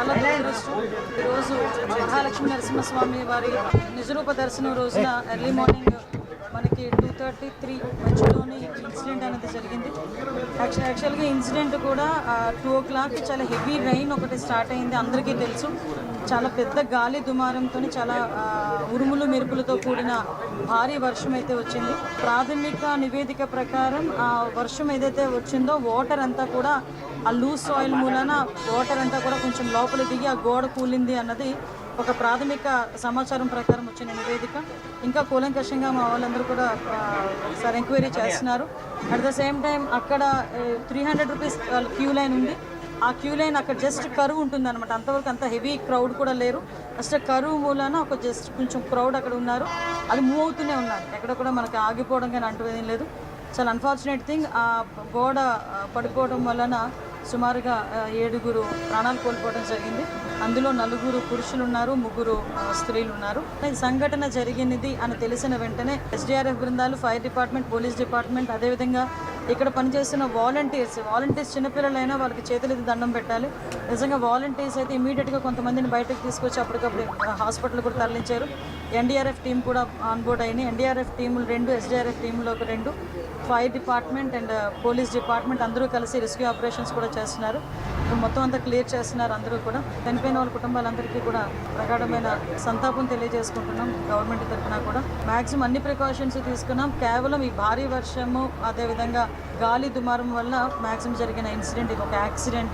చాలా దురదృష్టం. ఈరోజు మహాలక్ష్మి నరసింహస్వామి వారి నిజరూప దర్శనం రోజున ఎర్లీ మార్నింగ్ మనకి టూ థర్టీ త్రీ మధ్యలోనే ఇన్సిడెంట్ అనేది జరిగింది. యాక్చువల్ యాక్చువల్గా ఇన్సిడెంట్ కూడా టూ ఓ క్లాక్ చాలా హెవీ రైన్ ఒకటి స్టార్ట్ అయింది. అందరికీ తెలుసు. చాలా పెద్ద గాలి దుమారంతో చాలా ఉరుములు మెరుపులతో కూడిన భారీ వర్షం అయితే వచ్చింది. ప్రాథమిక నివేదిక ప్రకారం ఆ వర్షం ఏదైతే వచ్చిందో వాటర్ అంతా కూడా ఆ లూజ్ సాయిల్ మూలన వాటర్ అంతా కూడా కొంచెం లోపల దిగి ఆ గోడ కూలింది అన్నది ఒక ప్రాథమిక సమాచారం ప్రకారం వచ్చిన నివేదిక. ఇంకా కూలంకషంగా మా వాళ్ళందరూ కూడా ఆ, ఒకసారి ఎంక్వైరీ చేస్తున్నారు. అట్ ద సేమ్ టైం అక్కడ three hundred rupees queue line ఉంది. ఆ క్యూ లైన్ అక్కడ జస్ట్ కరువు ఉంటుంది అనమాట అంతవరకు అంత హెవీ క్రౌడ్ కూడా లేరు. ఫస్ట్ కరువు మూలాన ఒక జస్ట్ కొంచెం క్రౌడ్ అక్కడ ఉన్నారు. అది మూవ్ అవుతూనే ఉన్నారు. ఎక్కడ కూడా మనకి ఆగిపోవడం కానీ అంటూ ఏం లేదు. చాలా అన్ఫార్చునేట్ థింగ్ ఆ గోడ పడిపోవడం వలన సుమారుగా ఏడుగురు ప్రాణాలు కోల్పోవడం జరిగింది. అందులో నలుగురు పురుషులు ఉన్నారు ముగ్గురు స్త్రీలు ఉన్నారు. ఈ సంఘటన జరిగినది అని తెలిసిన వెంటనే ఎస్డిఆర్ఎఫ్ బృందాలు ఫైర్ డిపార్ట్మెంట్ పోలీస్ డిపార్ట్మెంట్ అదేవిధంగా ఇక్కడ పనిచేస్తున్న వాలంటీర్స్ వాలంటీర్స్ చిన్నపిల్లలైనా వాళ్ళకి చేతులు దండం పెట్టాలి. నిజంగా వాలంటీర్స్ అయితే ఇమీడియట్గా కొంతమందిని బయటకు తీసుకొచ్చి అప్పటికప్పుడు హాస్పిటల్ కూడా తరలించారు. ఎన్డీఆర్ఎఫ్ టీం కూడా ఆన్బోర్డ్ అయినాయి. ఎన్డీఆర్ఎఫ్ టీములు రెండు ఎస్డీఆర్ఎఫ్ టీంలో ఒక రెండు. Fire department and police department అందరూ కలిసి రెస్క్యూ ఆపరేషన్స్ కూడా చేస్తున్నారు. ఇప్పుడు మొత్తం అంతా క్లియర్ చేస్తున్నారు అందరూ కూడా. చనిపోయిన వాళ్ళ కుటుంబాలందరికీ కూడా ప్రగాఢమైన సంతాపం తెలియజేసుకుంటున్నాం గవర్నమెంట్ తరఫున కూడా. మ్యాక్సిమం అన్ని ప్రికాషన్స్ తీసుకున్నాం. కేవలం ఈ భారీ వర్షము అదేవిధంగా గాలి దుమారం వల్ల మ్యాక్సిమం జరిగిన ఇన్సిడెంట్ ఇది ఒక యాక్సిడెంట్.